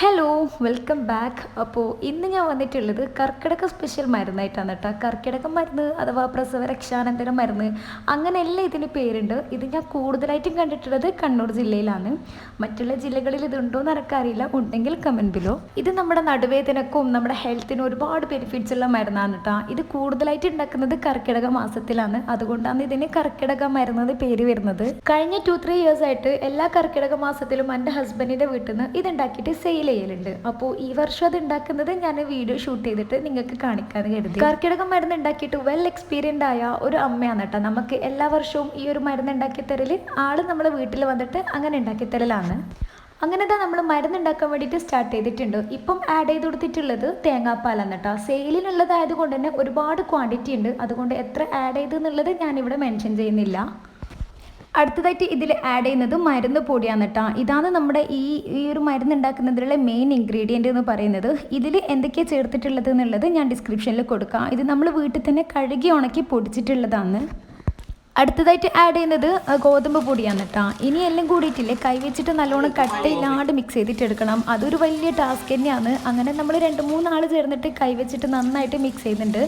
Hello welcome back അപ്പോൾ ഇന്ന് ഞാൻ വന്നിട്ടുള്ളത് കർക്കിടക സ്പെഷ്യൽ മരുന്നായിട്ടാണ് കേട്ടോ. കർക്കിടക മരുന്ന് അഥവാ പ്രസവ രക്ഷാനന്തര മരുന്ന് അങ്ങനെയല്ല ഇതിന് പേരുണ്ട്. ഇത് ഞാൻ കൂടുതലായിട്ടും കണ്ടിട്ടുള്ളത് കണ്ണൂർ ജില്ലയിലാണ്. മറ്റുള്ള ജില്ലകളിൽ ഇതുണ്ടോ എന്ന് എനിക്കറിയില്ല ഉണ്ടെങ്കിൽ കമന്റ് ബിലോ ഇത് നമ്മുടെ നടുവേദനക്കും നമ്മുടെ ഹെൽത്തിനും ഒരുപാട് ബെനിഫിറ്റ്സ് ഉള്ള മരുന്നാണ് കേട്ടോ. ഇത് കൂടുതലായിട്ട് ഉണ്ടാക്കുന്നത് കർക്കിടക മാസത്തിലാണ്. അതുകൊണ്ടാണ് ഇതിന് കർക്കിടക മരുന്ന് പേര് വരുന്നത്. കഴിഞ്ഞ ടു ത്രീ ഇയേഴ്സ് ആയിട്ട് എല്ലാ കർക്കിടക മാസത്തിലും എന്റെ ഹസ്ബൻഡിന്റെ വീട്ടിൽ നിന്ന് ഇതുണ്ടാക്കിയിട്ട് സെയിൽ ചെയ്യലുണ്ട് അപ്പോൾ ഈ വർഷം അത് ഉണ്ടാക്കുന്നത് ഞാൻ വീഡിയോ ഷൂട്ട് ചെയ്തിട്ട് നിങ്ങൾക്ക് കാണിക്കാൻ കരുതി. കർക്കിടക മരുന്ന് ഉണ്ടാക്കിയിട്ട് വെൽ എക്സ്പീരിയൻഡ് ആയ ഒരു അമ്മയാണ് കേട്ടോ നമുക്ക് എല്ലാ വർഷവും ഈ ഒരു മരുന്ന് ഉണ്ടാക്കി തരൽ ആൾ നമ്മളെ വീട്ടിൽ വന്നിട്ട് അങ്ങനെ ഉണ്ടാക്കി തരലാണ് അങ്ങനെ തന്നെ നമ്മൾ മരുന്ന് ഉണ്ടാക്കാൻ വേണ്ടിയിട്ട് സ്റ്റാർട്ട് ചെയ്തിട്ടുണ്ട്. ഇപ്പം ആഡ് ചെയ്ത് കൊടുത്തിട്ടുള്ളത് തേങ്ങാപ്പാലാണ് കേട്ടോ സെയിലിനുള്ളതായത് കൊണ്ട് തന്നെ ഒരുപാട് ക്വാണ്ടിറ്റി ഉണ്ട്. അതുകൊണ്ട് എത്ര ആഡ് ചെയ്ത് എന്നുള്ളത് ഞാനിവിടെ മെൻഷൻ ചെയ്യുന്നില്ല. അടുത്തതായിട്ട് ഇതിൽ ആഡ് ചെയ്യുന്നത് മരുന്ന് പൊടിയാണ് കേട്ടോ ഇതാണ് നമ്മുടെ ഈ ഈ ഒരു മരുന്ന് ഉണ്ടാക്കുന്നതിലുള്ള മെയിൻ ഇൻഗ്രീഡിയന്റ് എന്ന് പറയുന്നത്. ഇതിൽ എന്തൊക്കെയാണ് ചേർത്തിട്ടുള്ളത് എന്നുള്ളത് ഞാൻ ഡിസ്ക്രിപ്ഷനിൽ കൊടുക്കാം. ഇത് നമ്മൾ വീട്ടിൽ തന്നെ കഴുകി ഉണക്കി പൊടിച്ചിട്ടുള്ളതാണ്. അടുത്തതായിട്ട് ആഡ് ചെയ്യുന്നത് ഗോതമ്പ് പൊടിയാണ് കേട്ടോ ഇനി എല്ലാം കൂടിയിട്ടില്ലേ കൈ വെച്ചിട്ട് നല്ലോണം കട്ടയില്ലാണ്ട് മിക്സ് ചെയ്തിട്ട് എടുക്കണം അതൊരു വലിയ ടാസ്ക് തന്നെയാണ്. അങ്ങനെ നമ്മൾ രണ്ട് മൂന്നാൾ ചേർന്നിട്ട് കൈ വെച്ചിട്ട് നന്നായിട്ട് മിക്സ് ചെയ്യുന്നുണ്ട്.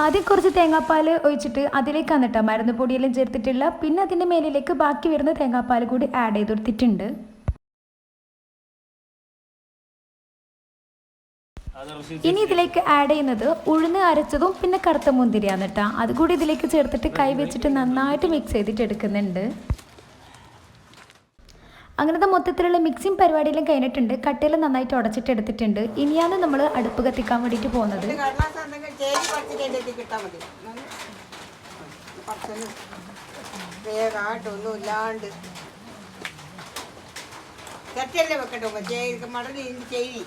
ആദ്യം കുറച്ച് തേങ്ങാപ്പാൽ ഒഴിച്ചിട്ട് അതിലേക്ക് കേട്ടോ മരുന്ന് പൊടിയെല്ലാം ചേർത്തിട്ടില്ല പിന്നെ അതിന്റെ മേലിലേക്ക് ബാക്കി വരുന്ന തേങ്ങാപ്പാൽ കൂടി ആഡ് ചെയ്ത് കൊടുത്തിട്ടുണ്ട്. ഇനി ഇതിലേക്ക് ആഡ് ചെയ്യുന്നത് ഉഴുന്ന് അരച്ചതും പിന്നെ കറുത്ത മുന്തിരിയാണ് കേട്ടോ അതുകൂടി ഇതിലേക്ക് ചേർത്തിട്ട് കൈ വെച്ചിട്ട് നന്നായിട്ട് മിക്സ് ചെയ്തിട്ട് എടുക്കുന്നുണ്ട്. അങ്ങനത്തെ മൊത്തത്തിലുള്ള മിക്സിങ് പരിപാടിയെല്ലാം കഴിഞ്ഞിട്ടുണ്ട്. കട്ടയിൽ നന്നായിട്ട് ഉടച്ചിട്ട് എടുത്തിട്ടുണ്ട്. ഇനിയാണ് നമ്മൾ അടുപ്പ് കത്തിക്കാൻ വേണ്ടിയിട്ട് പോകുന്നത്. വേഗമായിട്ടൊന്നും ഇല്ലാണ്ട്. ചട്ടിയല്ലേ വെക്കട്ടെ ചേരി മടലി ചേരി.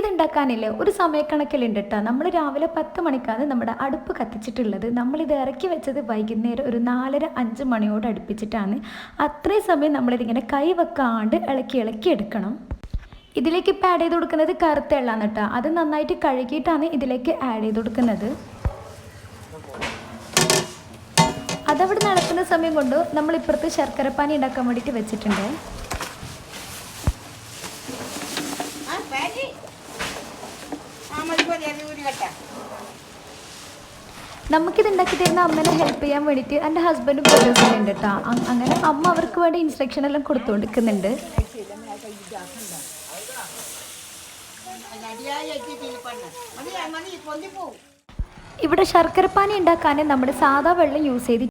ഇതുണ്ടാക്കാനില്ലേ? ഒരു സമയക്കണക്കിലുണ്ട് കേട്ടോ നമ്മൾ രാവിലെ പത്ത് മണിക്കാണ് നമ്മുടെ അടുപ്പ് കത്തിച്ചിട്ടുള്ളത്. നമ്മളിത് ഇറക്കി വെച്ചത് വൈകുന്നേരം ഒരു നാലര അഞ്ച് മണിയോട് അടുപ്പിച്ചിട്ടാണ്. അത്രയും സമയം നമ്മളിതിങ്ങനെ കൈ വെക്കാണ്ട് ഇളക്കി ഇളക്കി എടുക്കണം. ഇതിലേക്ക് ഇപ്പോൾ ആഡ് ചെയ്ത് കൊടുക്കുന്നത് കറുത്ത എള്ളാന്ന് കേട്ടോ. അത് നന്നായിട്ട് കഴുകിയിട്ടാണ് ഇതിലേക്ക് ആഡ് ചെയ്ത് കൊടുക്കുന്നത്. അതവിടെ നടക്കുന്ന സമയം കൊണ്ട് നമ്മൾ ഇപ്പുറത്ത് ശർക്കരപ്പാനി ഉണ്ടാക്കാൻ വേണ്ടിയിട്ട് വെച്ചിട്ടുണ്ട്. നമുക്കിത് ഉണ്ടാക്കി തരുന്ന അമ്മനെ ഹെൽപ്പ് ചെയ്യാൻ വേണ്ടിയിട്ട് എന്റെ ഹസ്ബൻഡ് പ്രൊഡ്യൂസറുണ്ട് കേട്ടോ അങ്ങനെ അമ്മ അവർക്ക് വേണ്ടി ഇൻസ്ട്രക്ഷൻ എല്ലാം കൊടുത്തുകൊണ്ടിരിക്കുന്നുണ്ട് ഇവിടെ ശർക്കരപ്പാനി ഉണ്ടാക്കാൻ നമ്മൾ സാധാ വെള്ളം യൂസ് ചെയ്ത്